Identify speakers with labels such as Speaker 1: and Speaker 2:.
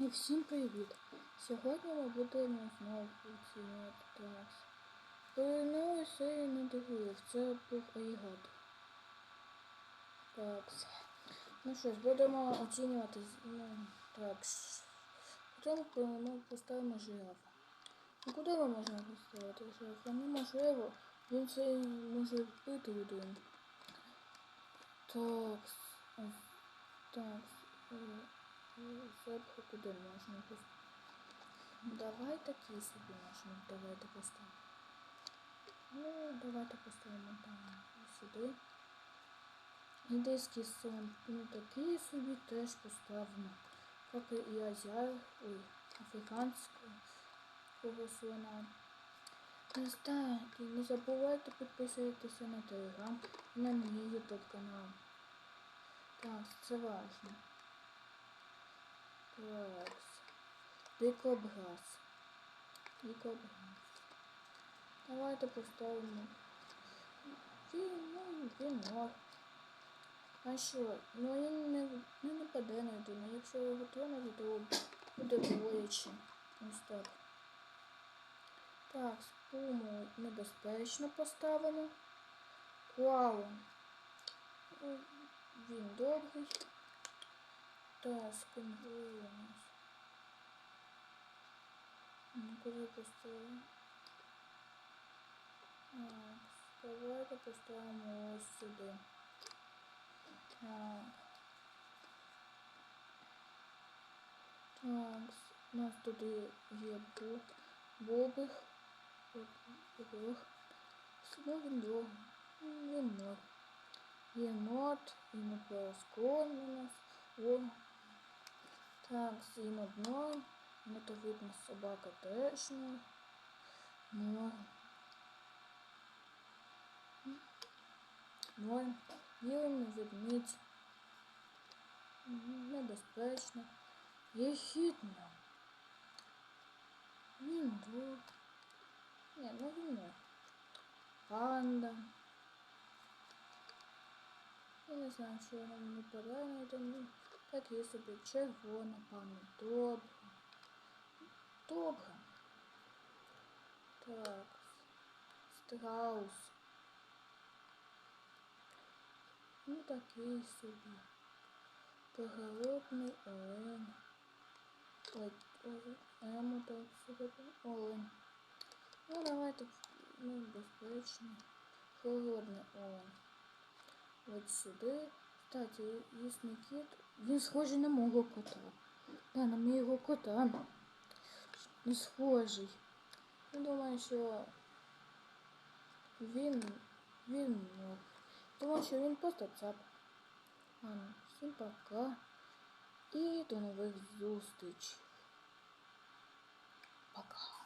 Speaker 1: І всім привіт! Сьогодні ми будемо знову оцінювати трас. Минулої серії не дивив, це був Айгад. Так. Ну що ж, будемо оцінювати ну, так. Спочатку ми поставимо жирафа. Ну куди ми можемо поставити жирафа? Неможливо. Він це може вбити людину. Так. ось Запху куди можна поставити? Давай такий собі можна. Давайте поставимо. Ну, давайте поставимо там сюди. Індійський сон, ну такий собі теж поставимо. Як і азіар, ой, африканського кого слона. Кстати, не забувайте підписуватися на телеграм і на мій ютуб канал. Так, це важно. Так. Дикобраз. Дикобраз. Давайте поставимо. Він, ну, він. А що? Ну він не, не нападе на людину. Якщо його тронути, то буде боляче. Ось так. Так, спуму небезпечно поставимо. Клаун. Він добрий. Так, сконвою у нас. Ну, куди поставимо? Так, давайте поставимо ось сюди. Так. Так, у нас тут є бу- бобих. Бобих. Ну, він довго. Він норм. Єнот, єнот у нас. О. Так, єнот норм. Ну, то видно собака теж норм. Норм. Норм. Вірний ведмідь. Мгм, Небезпечно. Єхідно. Він друг. Ні, ну він не. Панда. Я не знаю, що вона мені подає, ну, так є собі червона панда. Добре. Добре. Так. Страус. Ну такий собі. Пригородний олень. Ой, ему так собі олень. Ну давайте ну, безпечно. Холодний олень. От сюди. Кстати, їсний кіт. Він схожий на мого кота. Да, на мого кота. Не схожий. Я думаю, що він, він, ну, тому що він просто цап. Ладно, всім пока. І до нових зустрічей. Пока.